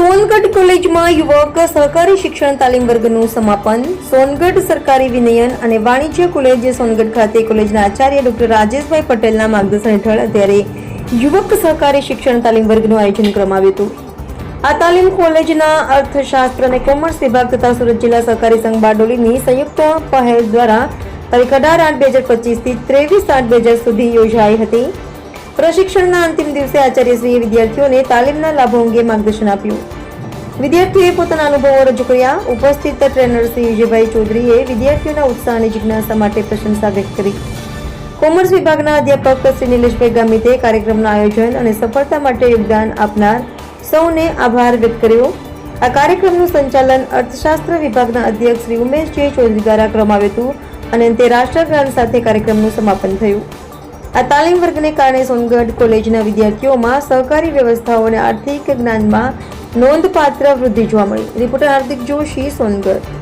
સોનગઢ કોલેજમાં યુવક સહકારી શિક્ષણ તાલીમ વર્ગનું સમાપન. સોનગઢ સરકારી વિનયન અને વાણિજ્ય કોલેજ સોનગઢ ખાતે કોલેજના આચાર્ય ડોક્ટર રાજેશભાઈ પટેલના માર્ગદર્શન હેઠળ અત્યારે યુવક સહકારી શિક્ષણ તાલીમ વર્ગનું આયોજન કરવામાં આવ્યું હતું. આ તાલીમ કોલેજના અર્થશાસ્ત્ર અને કોમર્સ વિભાગ તથા સુરત જિલ્લા સહકારી સંઘ બારડોલીની સંયુક્ત પહેલ દ્વારા તારીખ અઢાર આઠ બે હજાર પચીસથી ત્રેવીસ આઠ બે હજાર સુધી યોજાઈ હતી. પ્રશિક્ષણના અંતિમ દિવસે આચાર્યશ્રીએ વિદ્યાર્થીઓને તાલીમના લાભો અંગે માર્ગદર્શન આપ્યું. વિદ્યાર્થીઓએ પોતાના અનુભવો રજૂ કર્યા. ઉપસ્થિત ટ્રેનર શ્રી વિજયભાઈ ચૌધરીએ વિદ્યાર્થીઓના ઉત્સાહ અને જિજ્ઞાસા માટે પ્રશંસા વ્યક્ત કરી. કોમર્સ વિભાગના અધ્યાપક શ્રી નિલેશભાઈ ગામિતે કાર્યક્રમનું આયોજન અને સફળતા માટે યોગદાન આપનાર સૌને આભાર વ્યક્ત કર્યો. આ કાર્યક્રમનું સંચાલન અર્થશાસ્ત્ર વિભાગના અધ્યક્ષ શ્રી ઉમેશજી ચૌધરી દ્વારા કરવામાં આવ્યું હતું અને અંતે રાષ્ટ્રગાન સાથે કાર્યક્રમનું સમાપન થયું. આ તાલીમ વર્ગને કારણે સોનગઢ કોલેજના વિદ્યાર્થીઓમાં સહકારી વ્યવસ્થાઓ અને આર્થિક જ્ઞાનમાં નોંધપાત્ર વૃદ્ધિ જોવા મળી. રિપોર્ટર હાર્દિક જોશી સોનગઢ.